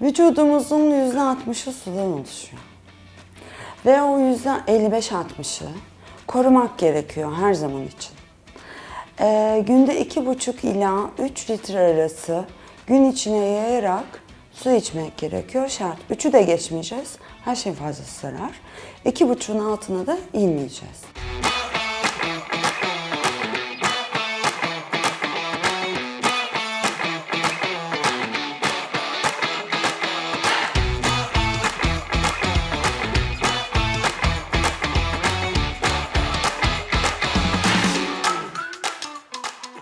Vücudumuzun %60'ı sudan oluşuyor. Ve o %55-60'ı korumak gerekiyor her zaman için. Ee, günde 2,5 ila 3 litre arası gün içine yayarak su içmek gerekiyor. Şart. Üçü de geçmeyeceğiz. Her şey fazlası zarar. 2,5'un altına da inmeyeceğiz.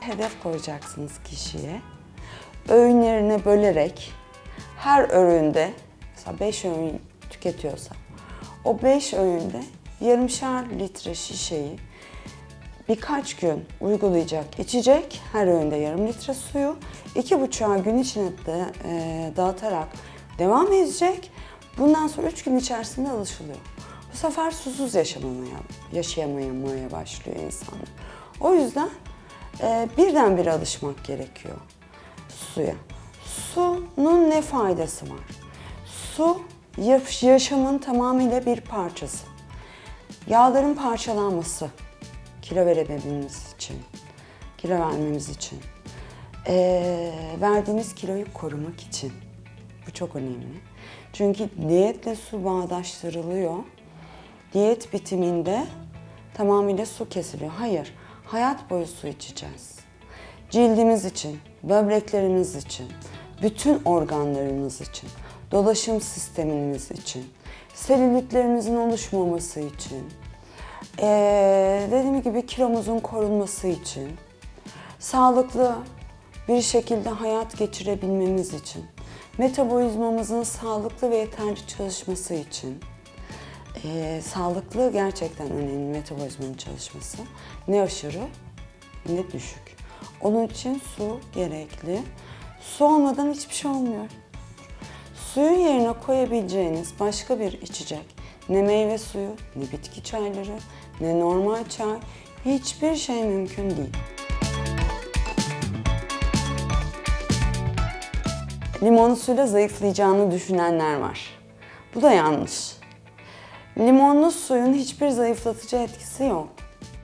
Hedef koyacaksınız kişiye. Öğünlerine bölerek her öğünde mesela 5 öğün tüketiyorsa o 5 öğünde yarımşar litre şişeyi birkaç gün uygulayacak, içecek her öğünde yarım litre suyu iki buçuğa gün içine de, e, dağıtarak devam edecek. Bundan sonra üç gün içerisinde alışılıyor. Bu sefer susuz yaşamamaya, yaşayamamaya başlıyor insanlar. O yüzden e, birdenbire alışmak gerekiyor suya. Sunun ne faydası var? Su yaş- yaşamın tamamıyla bir parçası. Yağların parçalanması, kilo verebilmemiz için, kilo vermemiz için, eee, verdiğimiz kiloyu korumak için. Bu çok önemli. Çünkü diyetle su bağdaştırılıyor. Diyet bitiminde tamamıyla su kesiliyor. Hayır, hayat boyu su içeceğiz. Cildimiz için, böbreklerimiz için, bütün organlarımız için, dolaşım sistemimiz için, selülitlerimizin oluşmaması için, ee, dediğim gibi kilomuzun korunması için, sağlıklı bir şekilde hayat geçirebilmemiz için, metabolizmamızın sağlıklı ve yeterli çalışması için, ee, sağlıklı gerçekten önemli metabolizmanın çalışması. Ne aşırı ne düşük. Onun için su gerekli. Su olmadan hiçbir şey olmuyor. Suyun yerine koyabileceğiniz başka bir içecek, ne meyve suyu, ne bitki çayları, ne normal çay, hiçbir şey mümkün değil. Limonlu suyla zayıflayacağını düşünenler var. Bu da yanlış. Limonlu suyun hiçbir zayıflatıcı etkisi yok.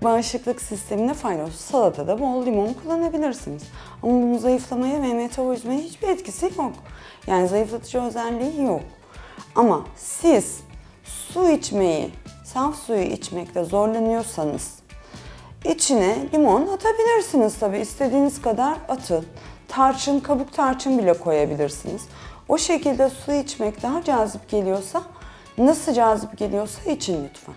Bağışıklık sistemine faydalı. Salatada bol limon kullanabilirsiniz. Ama bunun zayıflamaya ve metabolizmaya hiçbir etkisi yok. Yani zayıflatıcı özelliği yok. Ama siz su içmeyi, saf suyu içmekte zorlanıyorsanız içine limon atabilirsiniz tabii. istediğiniz kadar atın. Tarçın, kabuk tarçın bile koyabilirsiniz. O şekilde su içmek daha cazip geliyorsa, nasıl cazip geliyorsa için lütfen.